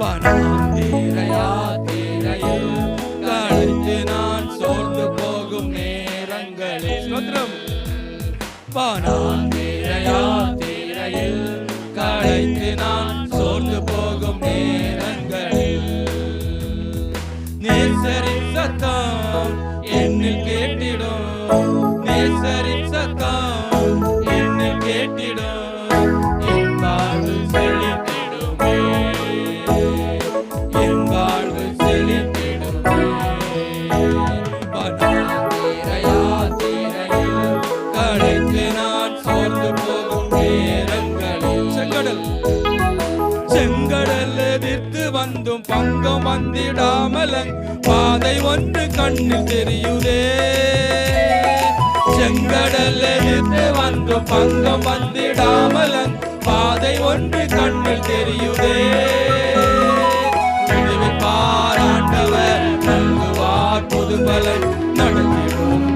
பனாந்தீரையா தீரையில் கழித்து நான் சோர்ந்து போகும் நேரங்களில். ஸ்தோத்திரம் பனாந்தீரையா தீரையில் கழித்து நான் சோர்ந்து போகும் நேரங்களில். நேசரின் சத்தம் என்னில் கேட்டிடும். பங்கம் வந்திடாமலங் பாதை ஒன்று கண்ணில் தெரியுதே. செங்கடல் எதிர்த்து வந்து பங்கம் வந்திடாமலங் பாதை ஒன்று கண்ணில் தெரியுதே. பாராட்டவர் பாராண்டவர் நல்குவார் புதுபலன். நடத்திடும்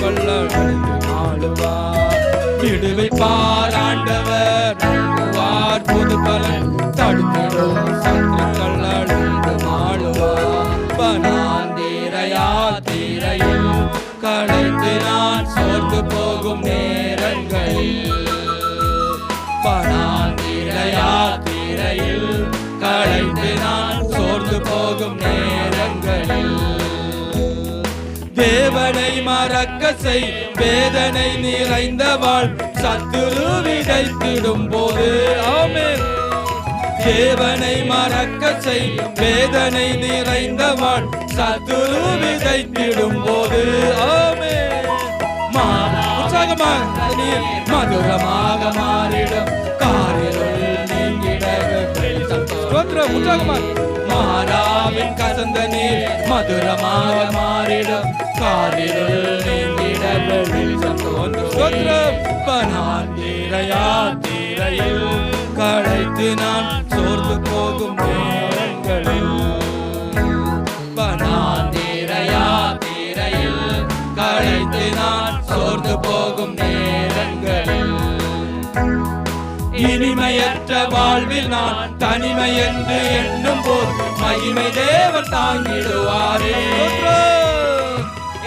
கொள்ள ஆளுவார். விடுவை பாராண்டவர் நல்குவார் புதுபலன். தடுத்திடும் சத்துருக்கள் அழிந்து ஆளுவார் பனாந்தீரையா தீரையில் களைத்து நான் சோர்ந்து போகும் நேரங்களில் பனாந்தீரையா தீரையில் களைத்து நான் சோர்ந்து போகும் நேரங்களில் தேவனை மறக்க செய் வேதனை நிறைந்தவாள் சத்துரு விதைத்திடும் போது தேவனை மறக்க செய்யும் வேதனை நிறைந்தவன் சத்துரு விதைத்திடும் போது ஆமே உற்சாகமாக நீர் மதுரமாக மாறிடும். காரிருள் நீங்கிட உற்சாகமாக மாறாவின் கசந்த நீர் மதுரமாக மாறிடும். காரிருள் நீங்கிட வெளிச்சம் தோன்றும் ஸ்தோத்திரம். பனான் தீரையா தீரையில் படைத்து நான் சோர்ந்து போகும் நேரங்களில். பனான் தீரையில். களைத்து நான் சோர்ந்து போகும் நேரங்களில். இனிமையற்ற வாழ்வில் நான் தனிமை என்று எண்ணும் போது மகிமை தேவன் தாங்கிடுவாரே.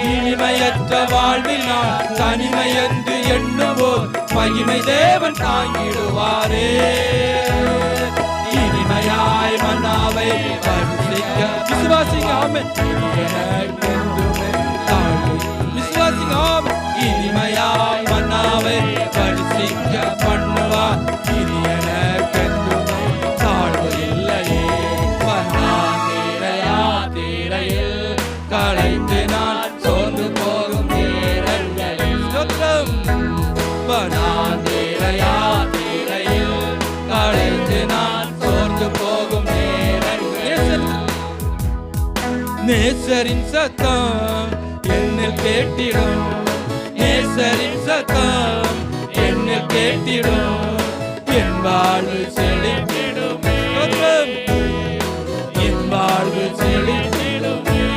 இனிமையற்ற வாழ்வினால் நான் தனிமை என்று எண்ணும் மகிமை தேவன் தாங்கிடுவாரே. இனிமையாய் மன்னாவை வர்ணிக்க விசுவாசிங்க ஆமென். விசுவாசிங்க ஆமென். இனிமையாய் மன்னாவை பரிசிக்க பண்ணுவார் இனியன எனக்கென்றுமே. தாழ்வு இல்லையே. மன்னா தீரையா தீரையே நேசரின் சத்தம் என்னில் கேட்டிடும். நேசரின் சத்தம் என்னில் கேட்டிடும். என் வாழ்வு செழித்திடுமே. என் வாழ்வு செழித்திடுமே.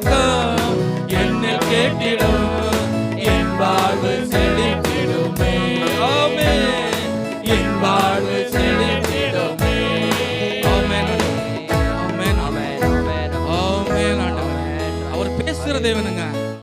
நேசரின் சத்தம் கேட்டிடும் என் வாழ்வு செழித்திடுமே ஆமென் என் வாழ்வு செழித்திடுமே ஆமென் ஆமென் ஆமென் ஆமென் ஆண்டவரே. அவர் பேசுகிற தேவனுங்க